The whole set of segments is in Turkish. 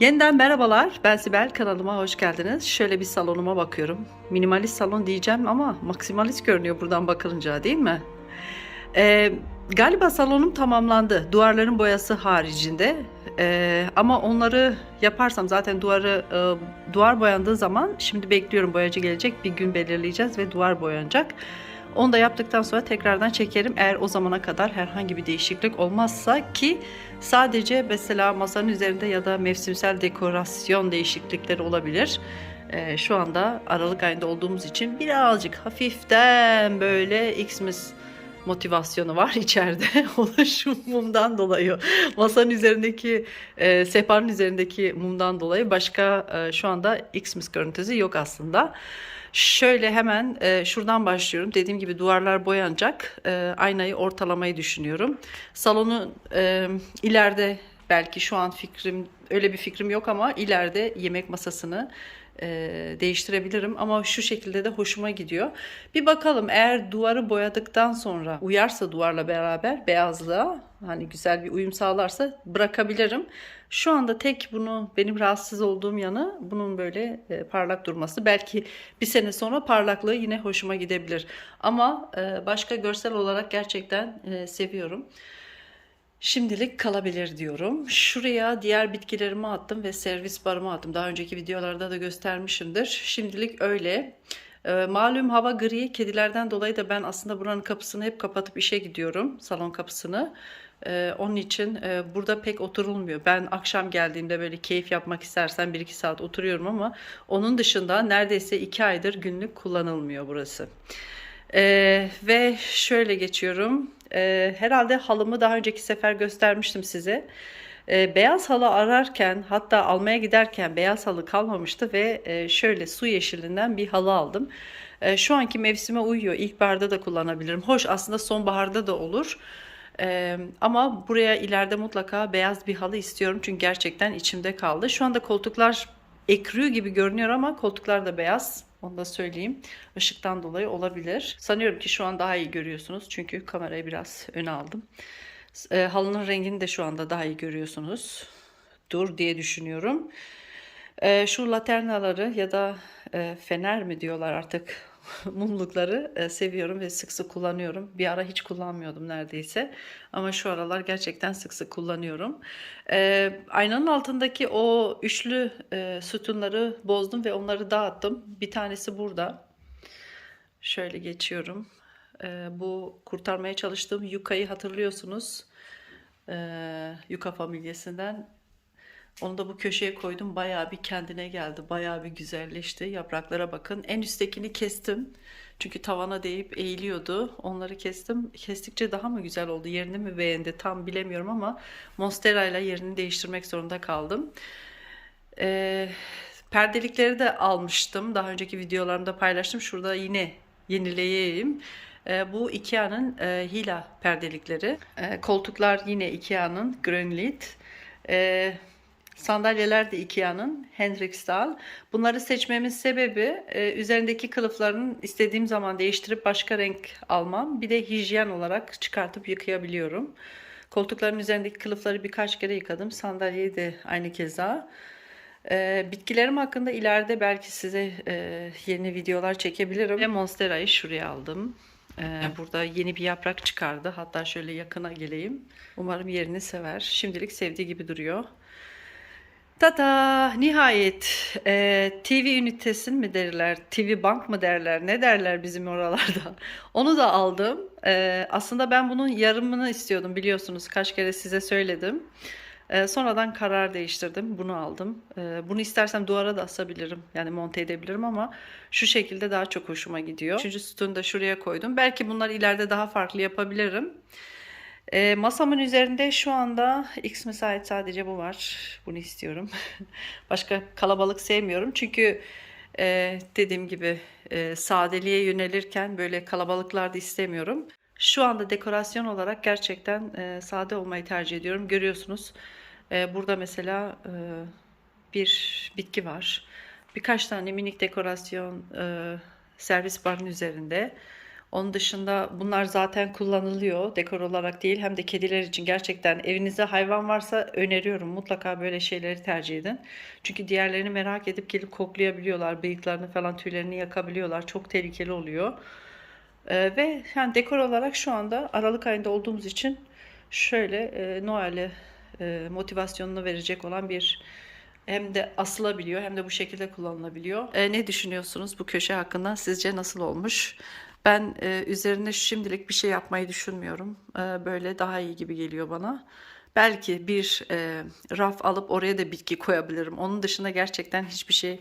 Yeniden merhabalar. Ben Sibel. Kanalıma hoş geldiniz. Şöyle bir salonuma bakıyorum. Minimalist salon diyeceğim ama maksimalist görünüyor buradan bakılınca değil mi? Ee, galiba salonum tamamlandı. Duvarların boyası haricinde. Ee, ama onları yaparsam zaten duvarı e, duvar boyandığı zaman şimdi bekliyorum boyacı gelecek. Bir gün belirleyeceğiz ve duvar boyanacak. Onu da yaptıktan sonra tekrardan çekerim. Eğer o zamana kadar herhangi bir değişiklik olmazsa ki sadece mesela masanın üzerinde ya da mevsimsel dekorasyon değişiklikleri olabilir. Ee, şu anda Aralık ayında olduğumuz için birazcık hafiften böyle Xmas motivasyonu var içeride. O da şu mumdan dolayı. Masanın üzerindeki, e, sehpanın üzerindeki mumdan dolayı başka e, şu anda Xmas görüntüsü yok aslında. Şöyle hemen e, şuradan başlıyorum. Dediğim gibi duvarlar boyanacak. E, aynayı ortalamayı düşünüyorum. Salonu e, ileride belki şu an fikrim öyle bir fikrim yok ama ileride yemek masasını e, değiştirebilirim ama şu şekilde de hoşuma gidiyor. Bir bakalım eğer duvarı boyadıktan sonra uyarsa duvarla beraber beyazlığa hani güzel bir uyum sağlarsa bırakabilirim. Şu anda tek bunu benim rahatsız olduğum yanı bunun böyle e, parlak durması. Belki bir sene sonra parlaklığı yine hoşuma gidebilir. Ama e, başka görsel olarak gerçekten e, seviyorum. Şimdilik kalabilir diyorum. Şuraya diğer bitkilerimi attım ve servis barımı attım. Daha önceki videolarda da göstermişimdir. Şimdilik öyle. Ee, malum hava gri. Kedilerden dolayı da ben aslında buranın kapısını hep kapatıp işe gidiyorum. Salon kapısını. Ee, onun için e, burada pek oturulmuyor. Ben akşam geldiğimde böyle keyif yapmak istersen 1-2 saat oturuyorum ama onun dışında neredeyse 2 aydır günlük kullanılmıyor burası. Ee, ve şöyle geçiyorum. Ee, herhalde halımı daha önceki sefer göstermiştim size. Ee, beyaz halı ararken hatta almaya giderken beyaz halı kalmamıştı ve e, şöyle su yeşilinden bir halı aldım. Ee, şu anki mevsime uyuyor. İlkbaharda da kullanabilirim. Hoş aslında sonbaharda da olur. Ee, ama buraya ileride mutlaka beyaz bir halı istiyorum çünkü gerçekten içimde kaldı. Şu anda koltuklar ekriyor gibi görünüyor ama koltuklar da beyaz. Onu da söyleyeyim. Işıktan dolayı olabilir. Sanıyorum ki şu an daha iyi görüyorsunuz. Çünkü kamerayı biraz öne aldım. E, halının rengini de şu anda daha iyi görüyorsunuz. Dur diye düşünüyorum. E, şu laternaları ya da e, fener mi diyorlar artık mumlukları e, seviyorum ve sık sık kullanıyorum. Bir ara hiç kullanmıyordum neredeyse. Ama şu aralar gerçekten sık sık kullanıyorum. E, aynanın altındaki o üçlü e, sütunları bozdum ve onları dağıttım. Bir tanesi burada. Şöyle geçiyorum. E, bu kurtarmaya çalıştığım Yuka'yı hatırlıyorsunuz. E, Yuka familyasından. Onu da bu köşeye koydum. Bayağı bir kendine geldi. Bayağı bir güzelleşti. Yapraklara bakın. En üsttekini kestim. Çünkü tavana değip eğiliyordu. Onları kestim. Kestikçe daha mı güzel oldu? Yerini mi beğendi? Tam bilemiyorum ama Monstera ile yerini değiştirmek zorunda kaldım. Ee, perdelikleri de almıştım. Daha önceki videolarımda paylaştım. Şurada yine yenileyeyim. Ee, bu Ikea'nın e, Hila perdelikleri. Ee, koltuklar yine Ikea'nın Grönlit. Ee, Sandalyeler de Ikea'nın Henriksdal. Bunları seçmemin sebebi e, üzerindeki kılıflarını istediğim zaman değiştirip başka renk almam. Bir de hijyen olarak çıkartıp yıkayabiliyorum. Koltukların üzerindeki kılıfları birkaç kere yıkadım. Sandalyeyi de aynı keza. E, bitkilerim hakkında ileride belki size e, yeni videolar çekebilirim. Ve Monstera'yı şuraya aldım. E, burada yeni bir yaprak çıkardı. Hatta şöyle yakına geleyim. Umarım yerini sever. Şimdilik sevdiği gibi duruyor. Tata nihayet e, TV ünitesin mi derler, TV bank mı derler, ne derler bizim oralarda. Onu da aldım. E, aslında ben bunun yarımını istiyordum biliyorsunuz kaç kere size söyledim. E, sonradan karar değiştirdim. Bunu aldım. E, bunu istersem duvara da asabilirim. Yani monte edebilirim ama şu şekilde daha çok hoşuma gidiyor. Üçüncü sütunu da şuraya koydum. Belki bunlar ileride daha farklı yapabilirim. E, masamın üzerinde şu anda X ait sadece bu var. Bunu istiyorum. Başka kalabalık sevmiyorum. Çünkü e, dediğim gibi e, sadeliğe yönelirken böyle kalabalıklarda istemiyorum. Şu anda dekorasyon olarak gerçekten e, sade olmayı tercih ediyorum. Görüyorsunuz e, burada mesela e, bir bitki var. Birkaç tane minik dekorasyon e, servis barın üzerinde. Onun dışında bunlar zaten kullanılıyor dekor olarak değil hem de kediler için gerçekten evinizde hayvan varsa öneriyorum mutlaka böyle şeyleri tercih edin. Çünkü diğerlerini merak edip gelip koklayabiliyorlar, bıyıklarını falan tüylerini yakabiliyorlar. Çok tehlikeli oluyor. Ee, ve yani dekor olarak şu anda Aralık ayında olduğumuz için şöyle e, Noel'e e, motivasyonunu verecek olan bir hem de asılabiliyor hem de bu şekilde kullanılabiliyor. E, ne düşünüyorsunuz bu köşe hakkında? Sizce nasıl olmuş? Ben e, üzerine şimdilik bir şey yapmayı düşünmüyorum. E, böyle daha iyi gibi geliyor bana. Belki bir e, raf alıp oraya da bitki koyabilirim. Onun dışında gerçekten hiçbir şey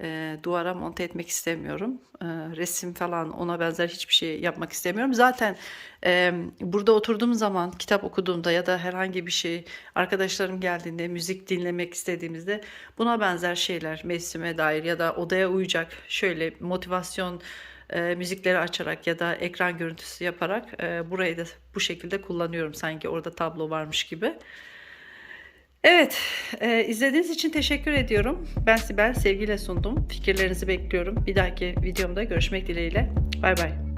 e, duvara monte etmek istemiyorum. E, resim falan ona benzer hiçbir şey yapmak istemiyorum. Zaten e, burada oturduğum zaman kitap okuduğumda ya da herhangi bir şey arkadaşlarım geldiğinde müzik dinlemek istediğimizde buna benzer şeyler mevsime dair ya da odaya uyacak şöyle motivasyon e, müzikleri açarak ya da ekran görüntüsü yaparak e, burayı da bu şekilde kullanıyorum sanki orada tablo varmış gibi. Evet, e, izlediğiniz için teşekkür ediyorum. Ben Sibel, sevgiyle sundum. Fikirlerinizi bekliyorum. Bir dahaki videomda görüşmek dileğiyle. Bay bay.